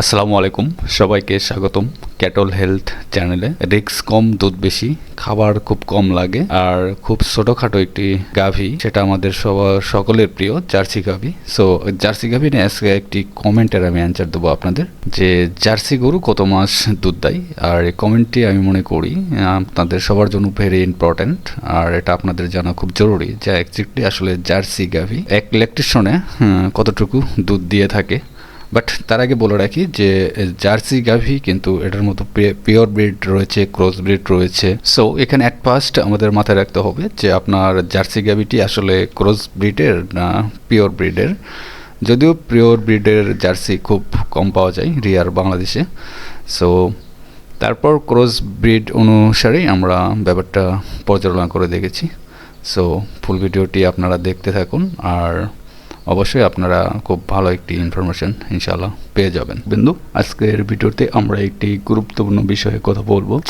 আসসালামু আলাইকুম, সবাইকে স্বাগতম ক্যাটল হেলথ চ্যানেলে। রিক্স কম, দুধ বেশি, খাবার খুব কম লাগে, আর খুব ছোটোখাটো একটি গাভী, সেটা আমাদের সবার সকলের প্রিয় জার্সি গাভি। সো জার্সি গাভী নিয়ে আজকে একটি কমেন্টের আমি অ্যান্সার দেবো আপনাদের, যে জার্সি গরু কত মাস দুধ দেয়? আর এই কমেন্টটি আমি মনে করি, আপনাদের সবার জন্য ভেরি ইম্পর্ট্যান্ট আর এটা আপনাদের জানা খুব জরুরি যে অ্যাকচুয়ালি আসলে জার্সি গাভি এক ইলেকট্রিশনে কতটুকু দুধ দিয়ে থাকে। বাট তার আগে বলে রাখি যে জার্সি গাভি কিন্তু এটার মতো পিওর ব্রিড রয়েছে ক্রস ব্রিড রয়েছে। সো এখানে অ্যাট ফার্স্ট আমাদের মাথায় রাখতে হবে যে, আপনার জার্সি গাভিটি আসলে ক্রস ব্রিডের না পিওর ব্রিডের যদিও পিওর ব্রিডের জার্সি খুব কম পাওয়া যায় রিয়ার বাংলাদেশে। সো তারপর ক্রস ব্রিড অনুসারেই আমরা ব্যাপারটা পর্যালোচনা করে দেখেছি। সো ফুল ভিডিওটি আপনারা দেখতে থাকুন। আর অবশ্যই আপনারা খুব ভালো একটি ইনফরমেশন ইনশাল্লাহ পেয়ে যাবেন। বিন্দু, আজকের ভিডিওতে আমরা একটি গুরুত্বপূর্ণ বিষয়ে কথা বলব।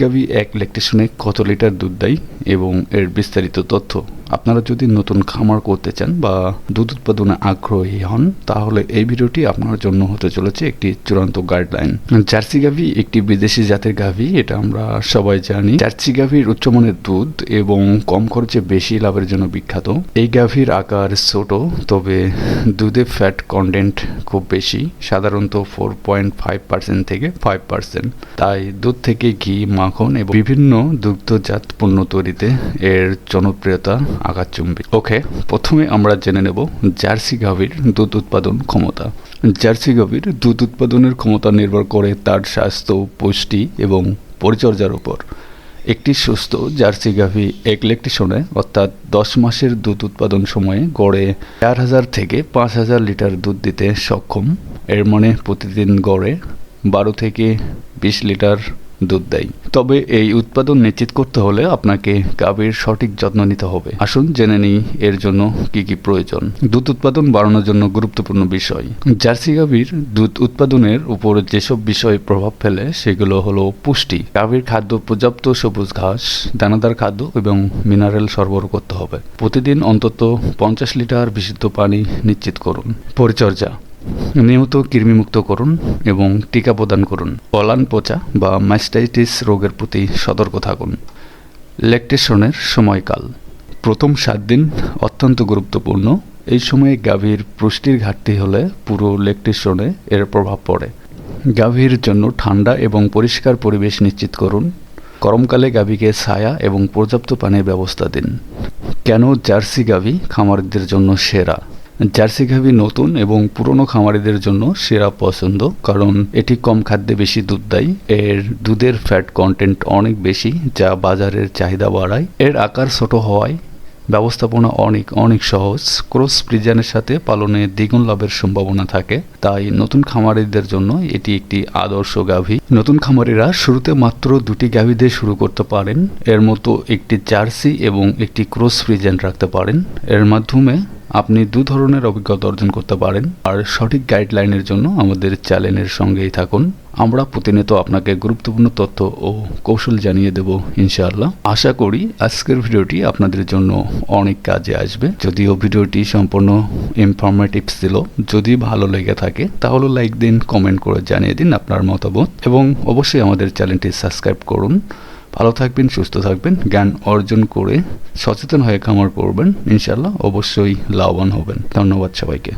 গাভি এক ল্যাকটেশনে কত লিটার দুধ দেয় এবং এর বিস্তারিত তথ্য আপনারা যদি নতুন খামার করতে চান বা দুধ উৎপাদনে আগ্রহী হন, তাহলে এই ভিডিওটি আপনার জন্য হতে চলেছে একটি চূড়ান্ত গাইডলাইন জার্সি গাভি একটি বিদেশি জাতের গাভি, এটা আমরা সবাই জানি। জার্সি গাভির উচ্চমানের দুধ এবং কম খরচে বেশি লাভের জন্য বিখ্যাত। এই গাভির আকার ছোট, তবে দুধে ফ্যাট কন্টেন্ট খুব বেশি, সাধারণত ফোর পয়েন্ট ফাইভ পার্সেন্ট থেকে ফাইভ পার্সেন্ট তাই দুধ থেকে ঘি, মাখন এবং বিভিন্ন দুগ্ধজাত পণ্য তৈরিতে এর জনপ্রিয়তা আঘাতচুম্বী ওকে, প্রথমে আমরা জেনে নেব জার্সি গাভীর দুধ উৎপাদন ক্ষমতা। জার্সি গাভীর দুধ উৎপাদনের ক্ষমতা নির্ভর করে তার স্বাস্থ্য, পুষ্টি এবং পরিচর্যার উপর। একটি সুস্থ জার্সি গাভী এক ল্যাকটেশনে অর্থাৎ দশ মাসের দুধ উৎপাদন সময়ে গড়ে চার হাজার থেকে পাঁচ হাজার লিটার দুধ দিতে সক্ষম। এর মানে প্রতিদিন গড়ে বারো থেকে বিশ লিটার দুধ দেয়। তবে এই উৎপাদন নিশ্চিত করতে হলে আপনাকে গাভীর সঠিক যত্ন নিতে হবে। আসুন জেনে নিই এর জন্য কি কি প্রয়োজন। দুধ উৎপাদন বাড়ানোর জন্য গুরুত্বপূর্ণ বিষয়। জার্সি গাভীর দুধ উৎপাদনের উপর যেসব বিষয় প্রভাব ফেলে সেগুলো হলো পুষ্টি। গাভীর খাদ্য পর্যাপ্ত সবুজ ঘাস, দানাদার খাদ্য এবং মিনারেল সরবরাহ করতে হবে। প্রতিদিন অন্তত পঞ্চাশ লিটার বিশুদ্ধ পানি নিশ্চিত করুন। পরিচর্যা। নিয়মিত কৃমিমুক্ত করুন এবং টিকা প্রদান করুন। পলান পচা বা ম্যাস্টাইটিস রোগের প্রতি সতর্ক থাকুন। ল্যাকটেশনের সময়কাল। প্রথম সাত দিন অত্যন্ত গুরুত্বপূর্ণ। এই সময়ে গাভীর পুষ্টির ঘাটতি হলে পুরো ল্যাকটেশনে এর প্রভাব পড়ে। গাভীর জন্য ঠান্ডা এবং পরিষ্কার পরিবেশ নিশ্চিত করুন। গরমকালে গাভীকে ছায়া এবং পর্যাপ্ত পানির ব্যবস্থা দিন। কেন জার্সি গাভী খামারদের জন্য সেরা? জার্সি গাভী নতুন এবং পুরনো খামারিদের জন্য সেরা পছন্দ, কারণ এটি কম খাদ্যে বেশি দুধ দেয়। এর দুধের ফ্যাট কন্টেন্ট অনেক বেশি, যা বাজারের চাহিদা বাড়ায়। এর আকার ছোট হওয়ায় ব্যবস্থাপনা অনেক অনেক সহজ। ক্রস প্রিজানের সাথে পালনে দ্বিগুণ লাভের সম্ভাবনা থাকে। তাই নতুন খামারিদের জন্য এটি একটি আদর্শ গাভী। নতুন খামারিরা শুরুতে মাত্র দুটি গাভী দিয়ে শুরু করতে পারেন। এর মতো একটি জার্সি এবং একটি ক্রস ফ্রিজেন রাখতে পারেন। এর মাধ্যমে আপনি দু ধরনের অভিজ্ঞতা অর্জন করতে পারেন। আর সঠিক গাইডলাইনের জন্য আমাদের চ্যানেলের সঙ্গেই থাকুন। আমরা প্রতিনিয়ত আপনাকে গুরুত্বপূর্ণ তথ্য ও কৌশল জানিয়ে দেব, ইনশাআল্লাহ। আশা করি আজকের ভিডিওটি আপনাদের জন্য অনেক কাজে আসবে। যদিও ভিডিওটি সম্পূর্ণ ইনফরমেটিভ ছিল, যদি ভালো লেগে থাকে, তাহলে লাইক দিন কমেন্ট করে জানিয়ে দিন আপনার মতামত। এবং অবশ্যই আমাদের চ্যানেলটি সাবস্ক্রাইব করুন। ভালো থাকবেন, সুস্থ থাকবেন, জ্ঞান অর্জন করে সচেতন হয়ে খামার করবেন। ইনশাল্লাহ অবশ্যই লাভবান হবেন। ধন্যবাদ সবাইকে।